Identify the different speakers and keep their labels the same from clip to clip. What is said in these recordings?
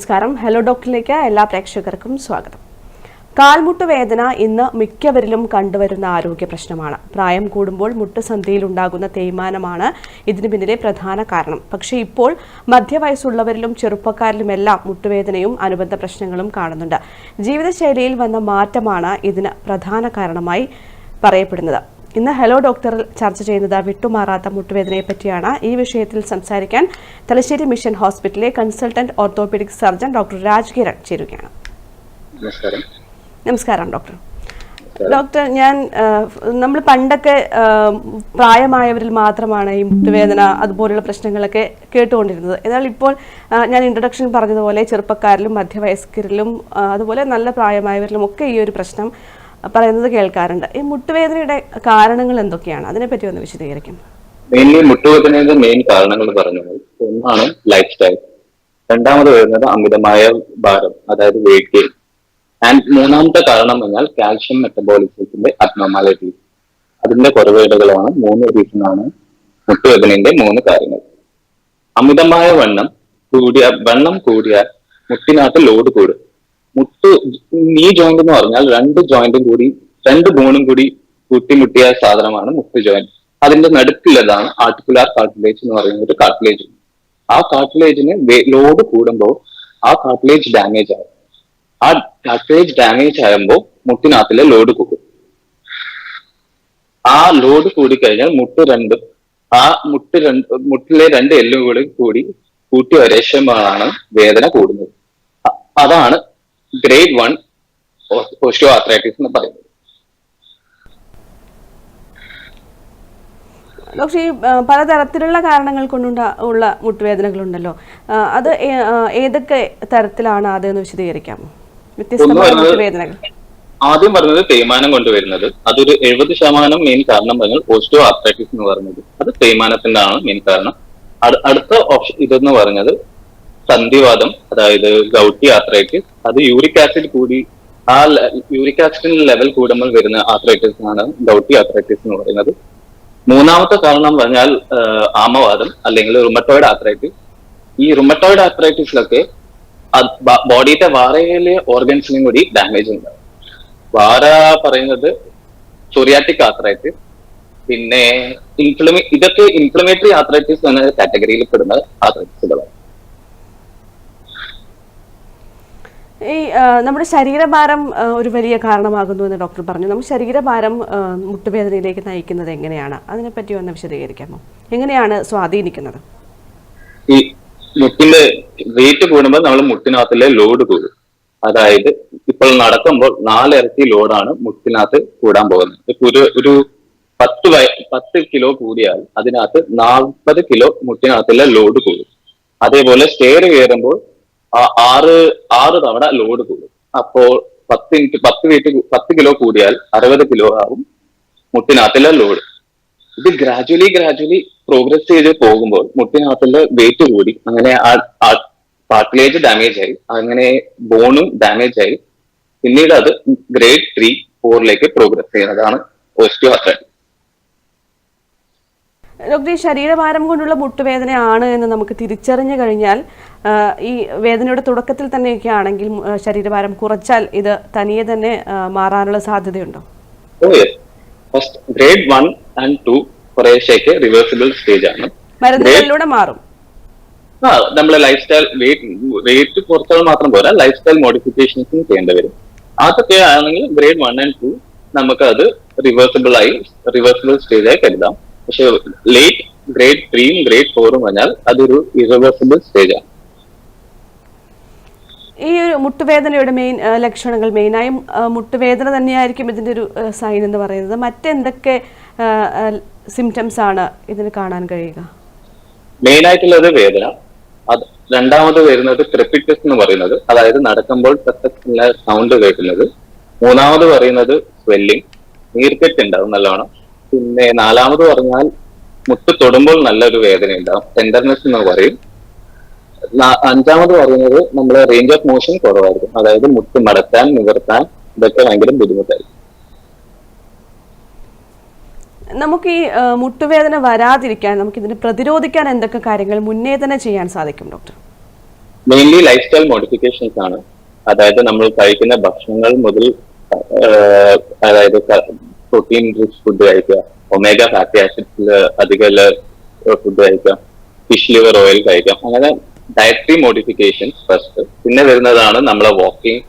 Speaker 1: നമസ്കാരം. ഹലോ ഡോക്ടറിലേക്ക് എല്ലാ പ്രേക്ഷകർക്കും സ്വാഗതം. കാൽമുട്ട് വേദന ഇന്ന് മിക്കവരിലും കണ്ടുവരുന്ന ആരോഗ്യ പ്രശ്നമാണ്. പ്രായം കൂടുമ്പോൾ മുട്ടുസന്ധിയിൽ ഉണ്ടാകുന്ന തേയ്മാനമാണ് ഇതിന് പിന്നിലെ പ്രധാന കാരണം. പക്ഷേ ഇപ്പോൾ മധ്യവയസ്സുള്ളവരിലും ചെറുപ്പക്കാരിലുമെല്ലാം മുട്ടുവേദനയും അനുബന്ധ പ്രശ്നങ്ങളും കാണുന്നുണ്ട്. ജീവിതശൈലിയിൽ വന്ന മാറ്റമാണ് ഇതിന് പ്രധാന കാരണമായി പറയപ്പെടുന്നത്. ഇന്ന് ഹലോ ഡോക്ടറിൽ ചർച്ച ചെയ്യുന്നത് വിട്ടുമാറാത്ത മുട്ടുവേദനയെ പറ്റിയാണ് ഈ വിഷയത്തിൽ സംസാരിക്കാൻ തലശ്ശേരി മിഷൻ ഹോസ്പിറ്റലിലെ consultant orthopedic surgeon doctor Rajkiran ചേരുകയാണ്.
Speaker 2: നമസ്കാരം.
Speaker 1: നമസ്കാരം ഡോക്ടർ. ഡോക്ടർ ഞാൻ നമ്മൾ പണ്ടൊക്കെ പ്രായമായവരിൽ മാത്രമാണ് ഈ മുട്ടുവേദന അതുപോലുള്ള പ്രശ്നങ്ങളൊക്കെ കേട്ടുകൊണ്ടിരുന്നത്. എന്നാൽ ഇപ്പോൾ ഞാൻ ഇൻട്രൊഡക്ഷൻ പറഞ്ഞതുപോലെ ചെറുപ്പക്കാരിലും മധ്യവയസ്കരിലും അതുപോലെ നല്ല പ്രായമായവരിലും ഒക്കെ ഈ ഒരു പ്രശ്നം പറയുന്നത് കേൾക്കാറുണ്ട്. ഈ മുട്ടുവേദനയുടെ കാരണങ്ങൾ എന്തൊക്കെയാണ്? അതിനെ പറ്റി ഒന്ന് വിശദീകരിക്കും.
Speaker 2: മെയിൻലി മുട്ടുവേദനയുടെ മെയിൻ കാരണങ്ങൾ പറഞ്ഞത് ഒന്നാണ് ലൈഫ് സ്റ്റൈൽ രണ്ടാമത് വരുന്നത് അമിതമായ ഭാരം അതായത് വെയിറ്റ് ഗെയിൻ ആൻഡ് മൂന്നാമത്തെ കാരണം എന്നാൽ കാൽഷ്യം മെറ്റബോളിസത്തിന്റെ അബ്നോർമാലിറ്റി അതിന്റെ കുറവേടുകളാണ് മൂന്ന് റീസൺ ആണ് മുട്ടുവേദനയുടെ മൂന്ന് കാര്യങ്ങൾ. അമിതമായ വണ്ണം കൂടിയ വണ്ണം കൂടിയാൽ മുട്ടിനകത്ത് ലോഡ് കൂടും. മുട്ട് നീ ജോയിന്റ് എന്ന് പറഞ്ഞാൽ രണ്ട് ജോയിന്റും കൂടി രണ്ട് ബോണും കൂടി കൂട്ടിമുട്ടിയ സാധനമാണ് മുട്ട് ജോയിന്റ് അതിന്റെ നടുക്കുള്ളതാണ് ആർട്ടിക്കുലാർ കാർട്ടിലേജ് എന്ന് പറയുന്ന ഒരു കാർട്ടിലേജ് ആ കാർട്ടിലേജിന് ലോഡ് കൂടുമ്പോൾ ആ കാർട്ടിലേജ് ഡാമേജ് ആവും. ആ കാർട്ടിലേജ് ഡാമേജ് ആകുമ്പോൾ മുട്ടിനകത്തിലെ ലോഡ് കൂടും ആ ലോഡ് കൂടിക്കഴിഞ്ഞാൽ മുട്ട് രണ്ടും ആ മുട്ട് രണ്ട് മുട്ടിലെ രണ്ട് എല്ലും കൂടി കൂടി കൂട്ടി ഒരേഷമാണ് വേദന കൂടുന്നത്. അതാണ് ഗ്രേഡ് വൺ ഓസ്റ്റോ ആർത്രൈറ്റിസ് എന്ന് പറയുന്നത്.
Speaker 1: ഡോക്ടർ ഈ പലതരത്തിലുള്ള കാരണങ്ങൾ കൊണ്ടുണ്ട ഉള്ള മുട്ടുവേദനകളുണ്ടല്ലോ. അത് ഏതൊക്കെ തരത്തിലാണ് അതെന്ന് വിശദീകരിക്കാമോ? വ്യത്യസ്തമായ
Speaker 2: വരുന്നത്
Speaker 1: മുട്ടുവേദനകൾ.
Speaker 2: ആദ്യം പറഞ്ഞത് തേയ്മാനം കൊണ്ടുവരുന്നത്. അതൊരു എഴുപത് ശതമാനം മെയിൻ കാരണം പറഞ്ഞാൽ പോസ്റ്റോ ആർത്രൈറ്റിസ് എന്ന് പറയുന്നത് അത് തേയ്മാനത്തിന്റെ ആണ് മെയിൻ കാരണം. അടുത്ത ഓപ്ഷൻ ഇതെന്ന് പറഞ്ഞത് സന്ധിവാദം അതായത് ഗൗട്ടി ആത്രൈറ്റിസ് അത് യൂറിക് ആസിഡ് കൂടി ആ യൂറിക് ആസിഡിന്റെ ലെവൽ കൂടുമ്പോൾ വരുന്ന ആത്രൈറ്റിസ് ആണ് ഗൗട്ടി ആത്രൈറ്റിസ് എന്ന് പറയുന്നത്. മൂന്നാമത്തെ കാരണം പറഞ്ഞാൽ ആമവാദം അല്ലെങ്കിൽ റുമറ്റോയിഡ് ആത്രൈറ്റിസ് ഈ റുമറ്റോയിഡ് ആർത്രൈറ്റിസിലൊക്കെ ബോഡിയുടെ വാറയിലെ ഓർഗൻസിനും കൂടി ഡാമേജ് ഉണ്ടാവും വാര പറയുന്നത് സോറിയാറ്റിക് ആത്രൈറ്റിസ് പിന്നെ ഇൻഫ്ലമേ ഇതൊക്കെ ഇൻഫ്ലമേറ്ററി ആത്രൈറ്റിസ് എന്ന കാറ്റഗറിയിൽ പെടുന്ന ആർത്രൈറ്റിസുകളാണ്
Speaker 1: ഈ നമ്മുടെ ശരീരഭാരം ഒരു വലിയ കാരണമാകുന്നു എന്ന് ഡോക്ടർ പറഞ്ഞു. നമ്മൾ ശരീരഭാരം മുട്ടുവേദനയിലേക്ക് നയിക്കുന്നത് എങ്ങനെയാണ്? അതിനെപ്പറ്റി ഒന്ന് വിശദീകരിക്കാമോ? എങ്ങനെയാണ് സ്വാധീനിക്കുന്നത്?
Speaker 2: ഈ മുട്ടിന്റെ വെയിറ്റ് കൂടുമ്പോൾ നമ്മൾ മുട്ടിനകത്തിലെ ലോഡ് കൂടും. അതായത് ഇപ്പോൾ നടക്കുമ്പോൾ നാലിരട്ടി ലോഡാണ് മുട്ടിനകത്ത് കൂടാൻ പോകുന്നത്. ഇപ്പൊ ഒരു ഒരു പത്ത് വയ പത്ത് കിലോ കൂടിയാൽ അതിനകത്ത് നാൽപ്പത് കിലോ മുട്ടിനകത്തിലെ ലോഡ് കൂടും. അതേപോലെ സ്റ്റെയർ കയറുമ്പോൾ ആറ് ആറ് തവണ ലോഡ് കൂടും. അപ്പോൾ പത്ത് ഇന്റ് പത്ത് വീട്ട് പത്ത് കിലോ കൂടിയാൽ അറുപത് കിലോ ആവും മുട്ടിനകത്തിലെ ലോഡ് ഇത് ഗ്രാജുവലി ഗ്രാജുവലി പ്രോഗ്രസ് ചെയ്ത് പോകുമ്പോൾ മുട്ടിനാട്ടിലെ വെയിറ്റ് കൂടി അങ്ങനെ ആ പാർട്ടിലേജ് ഡാമേജ് ആയി അങ്ങനെ ബോണും ഡാമേജ് ആയി. പിന്നീട് അത് ഗ്രേഡ് ത്രീ ഫോറിലേക്ക് പ്രോഗ്രസ് ചെയ്യുന്നതാണ് പോസിറ്റീവ് ആർത്രൈറ്റിസ്
Speaker 1: ഡോക്ടർ ഈ ശരീരഭാരം കൊണ്ടുള്ള മുട്ടുവേദനയാണ് എന്ന് നമുക്ക് തിരിച്ചറിഞ്ഞു കഴിഞ്ഞാൽ ഈ വേദനയുടെ തുടക്കത്തിൽ തന്നെയൊക്കെ ആണെങ്കിൽ ശരീരഭാരം കുറച്ചാൽ ഇത് തനിയെ തന്നെ മാറാനുള്ള സാധ്യതയുണ്ടോ?
Speaker 2: First grade one and two കുറേശ്ശേക്ക് reversible stage ആണ്.
Speaker 1: മരുന്നുകളിലൂടെ മാറും.
Speaker 2: ആ നമ്മളെ ലൈഫ് സ്റ്റൈൽ വെയിറ്റ് വെയിറ്റ് കുറച്ചാൽ മാത്രം പോരാ ലൈഫ് സ്റ്റൈൽ മോഡിഫിക്കേഷൻസും ചെയ്യേണ്ടി വരും. അതൊക്കെ ആണെങ്കിൽ ഗ്രേഡ് വൺ ആൻഡ് ടു നമുക്ക് അത് റിവേഴ്സിബിൾ ആയി റിവേഴ്സിബിൾ സ്റ്റേജ് ആയി കരുതാം. പക്ഷെ ലേറ്റ് ഗ്രേഡ് ത്രീയും ഗ്രേഡ് ഫോറും പറഞ്ഞാൽ അതൊരു ഇറവേഴ്സിബിൾ സ്റ്റേജ് ആണ്.
Speaker 1: ഈ ഒരു മുട്ടുവേദനയുടെ മെയിൻ ലക്ഷണങ്ങൾ മെയിനായും മുട്ടുവേദന തന്നെയായിരിക്കും ഇതിന്റെ ഒരു സൈൻ എന്ന് പറയുന്നത്. മറ്റെന്തൊക്കെ സിംറ്റംസ് ആണ് ഇതിന് കാണാൻ കഴിയുക?
Speaker 2: മെയിൻ ആയിട്ടുള്ളത് വേദന. അത് രണ്ടാമത് വരുന്നത് ക്രെപ്പിറ്റസ് എന്ന് പറയുന്നത്. അതായത് നടക്കുമ്പോൾ സൗണ്ട് കേൾക്കുന്നത്. മൂന്നാമത് പറയുന്നത് സ്വെല്ലിംഗ് നീർക്കെട്ട് ഉണ്ടാവും നല്ലോണം. പിന്നെ നാലാമത് പറഞ്ഞാൽ മുട്ട് തൊടുമ്പോൾ നല്ലൊരു വേദന ഉണ്ടാവും. ടെൻഡർനെസ് എന്ന് പറയും. അഞ്ചാമത് പറയുന്നത് നമ്മുടെ റേഞ്ച് ഓഫ് മോഷൻ കുറവായിരിക്കും. അതായത് മുട്ട് മടക്കാൻ നിവർത്താൻ ഇതൊക്കെ ഭയങ്കര ബുദ്ധിമുട്ടായിരിക്കും.
Speaker 1: നമുക്ക് ഈ മുട്ടുവേദന വരാതിരിക്കാൻ നമുക്ക് ഇതിനെ പ്രതിരോധിക്കാൻ എന്തൊക്കെ കാര്യങ്ങൾ മുന്നേ തന്നെ ചെയ്യാൻ സാധിക്കും doctor?
Speaker 2: Mainly life style modifications ആണ്. അതായത് നമ്മൾ കഴിക്കുന്ന ഭക്ഷണങ്ങൾ മുതൽ അതായത് പ്രോട്ടീൻ റിച്ച് ഫുഡ് കഴിക്കുക. ഒമേഗ ഫാറ്റി ആസിഡ്സിൽ അധികം ഫുഡ് കഴിക്കുക. ഫിഷ് ലിവർ ഓയിൽ കഴിക്കാം അങ്ങനെ ഡയറ്ററി മോഡിഫിക്കേഷൻസ് ഫസ്റ്റ് പിന്നെ വരുന്നതാണ് നമ്മളെ walking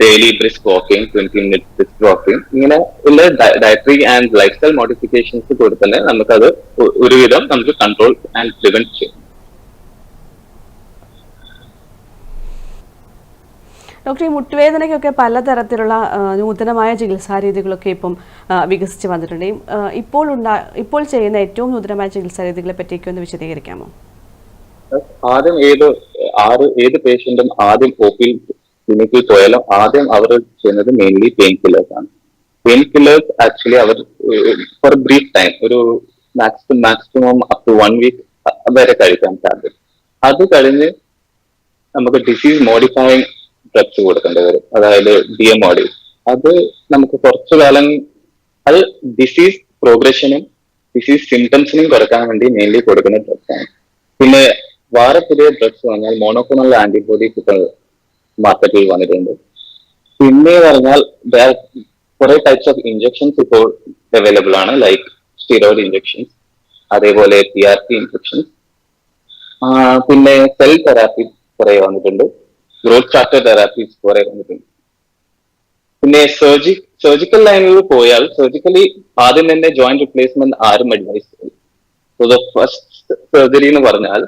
Speaker 2: daily brisk walking twenty minute brisk walking ഇങ്ങനെ ഉള്ള dietary and life style modifications കൂടി തന്നെ നമുക്കത് ഒരുവിധം നമുക്ക് കൺട്രോൾ ആൻഡ് പ്രിവെന്റ് ചെയ്യും.
Speaker 1: ഡോക്ടർ ഈ മുട്ടുവേദനയ്ക്കൊക്കെ പലതരത്തിലുള്ള നൂതനമായ ചികിത്സാ രീതികളൊക്കെ ഇപ്പം വികസിച്ച് വന്നിട്ടുണ്ട്. ഇപ്പോൾ ഉണ്ടാ ഇപ്പോൾ ചെയ്യുന്ന ഏറ്റവും നൂതനമായ ചികിത്സാ രീതികളെ പറ്റിയൊക്കെ ഒന്ന് വിശദീകരിക്കാമോ?
Speaker 2: ആദ്യം ഏത് ആറ് ഏത് പേഷ്യന്റും ആദ്യം ഒ ക്ലിനിക്കിൽ പോയാലും ആദ്യം അവർ ചെയ്യുന്നത് മെയിൻലി പെയിൻ കില്ലേഴ്സ് ആണ്. പെയിൻ കില്ലേഴ്സ് ആക്ച്വലി അവർ ഫോർ ബ്രീഫ് ടൈം ഒരു maximum maximum up to one week വരെ കഴിക്കാൻ സാധ്യത. അത് കഴിഞ്ഞ് നമുക്ക് ഡിസീസ് മോഡിഫൈങ് ഡ്രഗ്സ് കൊടുക്കേണ്ടി വരും. അതായത് ഡി എം മോഡി അത് നമുക്ക് കുറച്ചു കാലം അത് ഡിസീസ് പ്രോഗ്രഷനും ഡിസീസ് സിംറ്റംസിനും കുറയ്ക്കാൻ വേണ്ടി മെയിൻലി കൊടുക്കുന്ന ഡ്രഗ്സ് ആണ്. പിന്നെ വേറെ പുതിയ ഡ്രഗ്സ് പറഞ്ഞാൽ മോണോക്ലോണൽ ആന്റിബോഡീസ് ഇപ്പോൾ മാർക്കറ്റിൽ വന്നിട്ടുണ്ട്. പിന്നെ പറഞ്ഞാൽ കുറെ ടൈപ്സ് ഓഫ് ഇഞ്ചക്ഷൻസ് ഇപ്പോൾ അവൈലബിൾ ആണ് ലൈക്ക് സ്റ്റിറോയിഡ് ഇഞ്ചക്ഷൻസ് അതേപോലെ പി ആർ ടി ഇഞ്ചക്ഷൻസ് പിന്നെ സെൽ തെറാപ്പി കുറെ വന്നിട്ടുണ്ട്. ഗ്രോത്ത് ഫാക്ടർ തെറാപ്പീസ് കുറെ വന്നിട്ടുണ്ട്. പിന്നെ സർജി സർജിക്കൽ ലൈനിൽ പോയാൽ സർജിക്കലി ആദ്യം തന്നെ ജോയിന്റ് റിപ്ലേസ്മെന്റ് ആരും അഡ്വൈസ് ചെയ്യും ഫസ്റ്റ് സർജറി എന്ന് പറഞ്ഞാൽ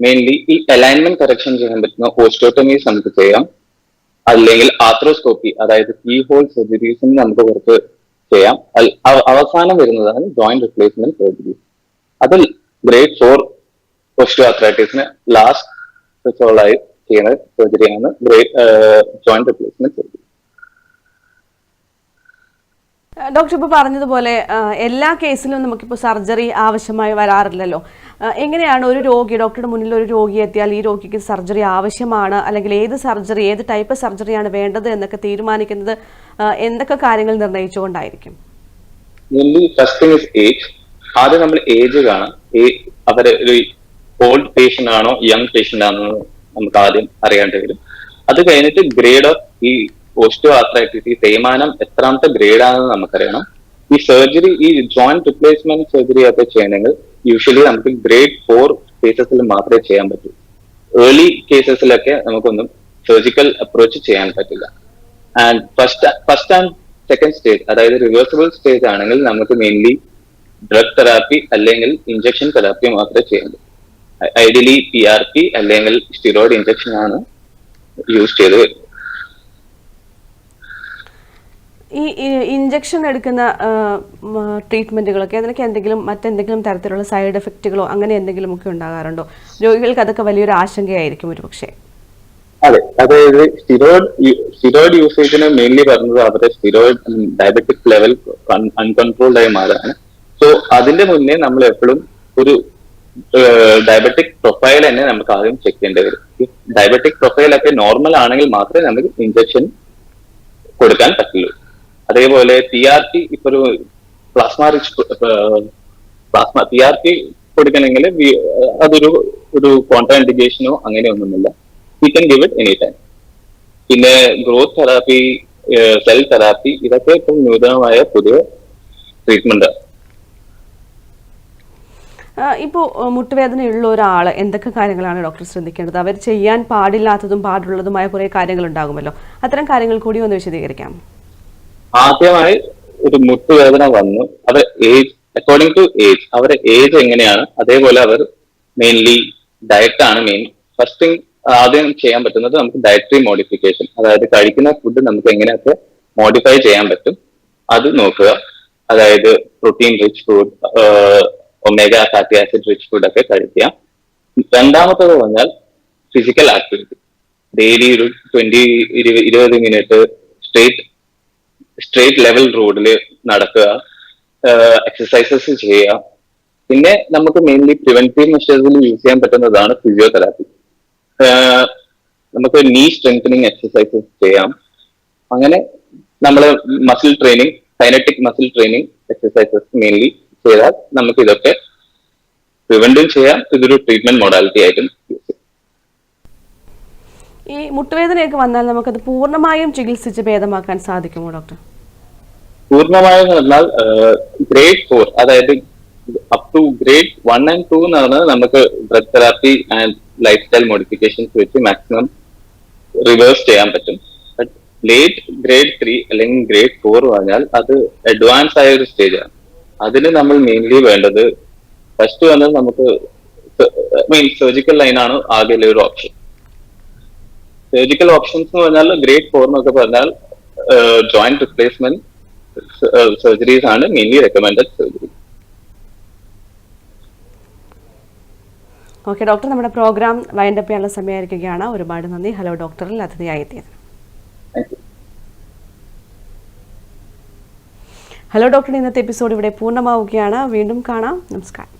Speaker 2: മെയിൻലി ഈ അലൈൻമെന്റ് കറക്ഷൻ ചെയ്യാൻ പറ്റുന്ന ഓസ്റ്റോട്ടമീസ് നമുക്ക് ചെയ്യാം. അല്ലെങ്കിൽ ആത്രോസ്കോപ്പി അതായത് കീ ഹോൾ സർജറീസും നമുക്ക് കുറച്ച് ചെയ്യാം. അവസാനം വരുന്നതാണ് ജോയിന്റ് റിപ്ലേസ്മെന്റ് സർജറി അതിൽ ഗ്രേഡ് ഫോർ ഓസ്റ്റോ ആർത്രൈറ്റിസിന് ലാസ്റ്റ് റിസോൾവ് ചെയ്യുന്ന സർജറിയാണ്. Joint replacement surgery.
Speaker 1: ഡോക്ടർ ഇപ്പോൾ പറഞ്ഞതുപോലെ എല്ലാ കേസിലും നമുക്കിപ്പോൾ സർജറി ആവശ്യമായി വരാറില്ലല്ലോ. എങ്ങനെയാണ് ഒരു രോഗി ഡോക്ടറുടെ മുന്നിൽ ഒരു രോഗി എത്തിയാൽ ഈ രോഗിക്ക് സർജറി ആവശ്യമാണ്? അല്ലെങ്കിൽ ഏത് സർജറി ഏത് ടൈപ്പ് സർജറിയാണ് വേണ്ടത് എന്നൊക്കെ തീരുമാനിക്കുന്നത്? എന്തൊക്കെ കാര്യങ്ങൾ
Speaker 2: നിർണയിച്ചുകൊണ്ടായിരിക്കും ഫസ്റ്റ് തിങ് ഇസ് ഏജ് ആദ്യം നമ്മൾ ഏജ് കാണാം അവരെ ഒരു ഓൾഡ് പേഷ്യന്റ് ആണോ യങ് പേഷ്യന്റ് ആണോ നമുക്ക് ആദ്യം അറിയേണ്ടി വരും. അത് കഴിഞ്ഞിട്ട് ഗ്രേഡ് ഓഫ് ഈ പോസിറ്റീവ് ആർത്രൈറ്റിസ് ഈ തേയ്മാനം എത്രാമത്തെ ഗ്രേഡ് ആണെന്ന് നമുക്കറിയണം. ഈ സർജറി ഈ ജോയിന്റ് റിപ്ലേസ്മെന്റ് സർജറി ഒക്കെ ചെയ്യണമെങ്കിൽ യൂഷ്വലി നമുക്ക് ഗ്രേഡ് ഫോർ കേസസിൽ മാത്രമേ ചെയ്യാൻ പറ്റൂ. ഏർലി കേസസിലൊക്കെ നമുക്കൊന്നും സർജിക്കൽ അപ്രോച്ച് ചെയ്യാൻ പറ്റില്ല. And first first and second stage അതായത് റിവേഴ്സിബിൾ സ്റ്റേജ് ആണെങ്കിൽ നമുക്ക് മെയിൻലി ഡ്രഗ് തെറാപ്പി അല്ലെങ്കിൽ ഇഞ്ചക്ഷൻ തെറാപ്പി മാത്രമേ ചെയ്യാൻ പറ്റൂ. ഐഡിയലി പി ആർ പി അല്ലെങ്കിൽ സ്റ്റിറോയിഡ് ഇഞ്ചക്ഷൻ ആണ് യൂസ് ചെയ്ത് വരുന്നത്.
Speaker 1: ഈ ഇഞ്ചക്ഷൻ എടുക്കുന്ന ട്രീറ്റ്മെന്റുകളൊക്കെ അതിനൊക്കെ എന്തെങ്കിലും മറ്റെന്തെങ്കിലും തരത്തിലുള്ള സൈഡ് എഫക്റ്റുകളോ അങ്ങനെ എന്തെങ്കിലും ഒക്കെ ഉണ്ടാകാറുണ്ടോ? രോഗികൾക്ക് അതൊക്കെ വലിയൊരു ആശങ്കയായിരിക്കും ഒരു പക്ഷേ
Speaker 2: അതെ അതായത് സ്റ്റിറോയിഡ് സ്റ്റിറോയിഡ് യൂസേജിന് മെയിൻലി പറഞ്ഞത് അവരുടെ സ്റ്റിറോയിഡ് ഡയബറ്റിക് ലെവൽ അൺകൺട്രോൾഡ് ആയി മാറാണ് സോ അതിന്റെ മുന്നേ നമ്മൾ എപ്പോഴും ഒരു ഡയബറ്റിക് പ്രൊഫൈൽ തന്നെ നമുക്ക് ആദ്യം ചെക്ക് ചെയ്യേണ്ടി വരും. ഡയബറ്റിക് പ്രൊഫൈൽ ഒക്കെ നോർമൽ ആണെങ്കിൽ മാത്രമേ നമുക്ക് ഇഞ്ചക്ഷൻ കൊടുക്കാൻ പറ്റുള്ളൂ. അതേപോലെ പി ആർ ടി ഇപ്പൊ ഒരു plasma rich plasma P R T കൊടുക്കണമെങ്കിൽ അതൊരു ഒരു കോൺട്രാ ഇൻഡിക്കേഷനോ അങ്ങനെയൊന്നുമില്ല we can give it any time പിന്നെ ഗ്രോത്ത് തെറാപ്പി സെൽ തെറാപ്പി ഇതൊക്കെ ഇപ്പം നൂതനമായ പുതിയ ട്രീറ്റ്മെന്റ്
Speaker 1: ഇപ്പോൾ മുട്ടുവേദനയുള്ള ഒരാൾ എന്തൊക്കെ കാര്യങ്ങളാണ് ഡോക്ടർ ശ്രദ്ധിക്കേണ്ടത്? അവർ ചെയ്യാൻ പാടില്ലാത്തതും പാടുള്ളതുമായ കുറേ കാര്യങ്ങൾ ഉണ്ടാകുമല്ലോ അത്തരം കാര്യങ്ങൾ കൂടി ഒന്ന് വിശദീകരിക്കാം.
Speaker 2: ആദ്യമായി ഒരു മുട്ടുവേദന വന്നു. അവർ ഏജ് അക്കോർഡിംഗ് ടു ഏജ് അവരുടെ ഏജ് എങ്ങനെയാണ്? അതേപോലെ അവർ മെയിൻലി ഡയറ്റ് ആണ് മെയിൻ ഫസ്റ്റ് ആദ്യം ചെയ്യാൻ പറ്റുന്നത് നമുക്ക് ഡയറ്ററി മോഡിഫിക്കേഷൻ അതായത് കഴിക്കുന്ന ഫുഡ് നമുക്ക് എങ്ങനെയൊക്കെ മോഡിഫൈ ചെയ്യാൻ പറ്റും. അത് നോക്കുക. അതായത് protein rich food omega fatty acid rich food ഒക്കെ കഴിക്കുക. രണ്ടാമത്തത് പറഞ്ഞാൽ ഫിസിക്കൽ ആക്ടിവിറ്റി ഡെയിലി ഒരു ട്വന്റി ഇരുപത് മിനിറ്റ് സ്ട്രേറ്റ് സ്ട്രേറ്റ് ലെവൽ റോഡിൽ നടക്കുക. എക്സസൈസസ് ചെയ്യുക. പിന്നെ നമുക്ക് മെയിൻലി പ്രിവെന്റീവ് മെഷേഴ്സിൽ യൂസ് ചെയ്യാൻ പറ്റുന്നതാണ് ഫിസിയോതെറാപ്പി നമുക്ക് നീ സ്ട്രെങ്തനിങ് എക്സസൈസസ് ചെയ്യാം. അങ്ങനെ നമ്മൾ മസിൽ ട്രെയിനിങ് സൈനറ്റിക് മസിൽ ട്രെയിനിങ് എക്സസൈസസ് മെയിൻലി ചെയ്താൽ നമുക്ക് ഇതൊക്കെ പ്രിവെന്റും ചെയ്യാം. ഇതൊരു ട്രീറ്റ്മെന്റ് മോഡാലിറ്റി ആയിട്ടും
Speaker 1: ഈ മുട്ടുവേദനയൊക്കെ വന്നാൽ നമുക്കത് പൂർണമായും ചികിത്സിച്ച് ഭേദമാക്കാൻ സാധിക്കുമോ ഡോക്ടർ
Speaker 2: പൂർണമായും പറഞ്ഞാൽ ഗ്രേഡ് ഫോർ അതായത് up to grade one and two എന്ന് പറഞ്ഞാൽ നമുക്ക് drug therapy and life style modifications വെച്ച് മാക്സിമം റിവേഴ്സ് ചെയ്യാൻ പറ്റും. ബട്ട് ലേറ്റ് ഗ്രേഡ് ത്രീ അല്ലെങ്കിൽ ഗ്രേഡ് ഫോർ പറഞ്ഞാൽ അത് അഡ്വാൻസ് ആയ ഒരു സ്റ്റേജാണ് അതിന് നമ്മൾ മെയിൻലി വേണ്ടത് ഫസ്റ്റ് വന്നത് നമുക്ക് മീൻ സർജിക്കൽ ലൈനാണ് ആകെ ഒരു ഓപ്ഷൻ സർജിക്കൽ ഓപ്ഷൻസ് എന്ന് പറഞ്ഞാൽ ഗ്രേഡ് ഫോർ എന്നൊക്കെ പറഞ്ഞാൽ ജോയിന്റ് റിപ്ലേസ്മെന്റ് സർജറീസ് ആണ് mainly recommended surgery
Speaker 1: okay doctor നമ്മുടെ പ്രോഗ്രാം വൈൻഡപ്പ് ചെയ്യാനുള്ള സമയമായിരിക്കുകയാണ്. ഒരുപാട് നന്ദി. ഹലോ ഡോക്ടറിൽ അതിഥിയായി എത്തിയത്. ഹലോ ഡോക്ടർ ഇന്നത്തെ എപ്പിസോഡ് ഇവിടെ പൂർണമാവുകയാണ്. വീണ്ടും കാണാം. നമസ്കാരം.